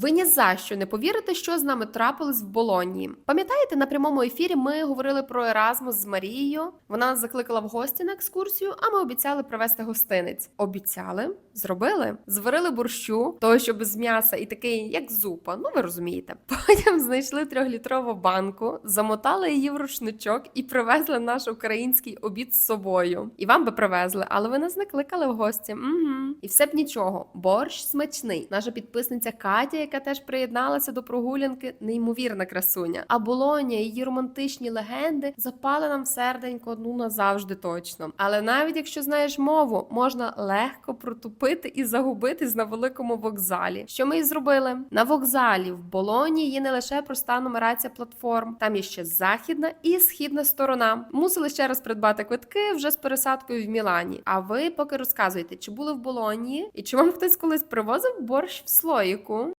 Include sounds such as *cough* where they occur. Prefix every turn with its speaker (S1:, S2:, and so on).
S1: Ви ні за що не повірите, що з нами трапилось в Болонії. Пам'ятаєте, на прямому ефірі ми говорили про Еразмус з Марією. Вона нас закликала в гості на екскурсію, а ми обіцяли привезти гостинець. Обіцяли, зробили, зварили борщу, того що без м'яса і такий, як зупа. Ну ви розумієте. *laughs* Потім знайшли трьохлітрову банку, замотали її в рушничок і привезли наш український обід з собою. І вам би привезли, але ви не кликали в гості. Угу. І все б нічого. Борщ смачний. Наша підписниця Катя, яка теж приєдналася до прогулянки, неймовірна красуня. А Болоня, її романтичні легенди запали нам серденько ну назавжди точно. Але навіть якщо знаєш мову, можна легко протупити і загубитись на великому вокзалі. Що ми і зробили на вокзалі в Болоні. Є не лише проста нумерація платформ, там є ще західна і східна сторона. Мусили ще раз придбати квитки вже з пересадкою в Мілані. А ви поки розказуєте, чи були в Болонії і чи вам хтось колись привозив борщ в слоїку?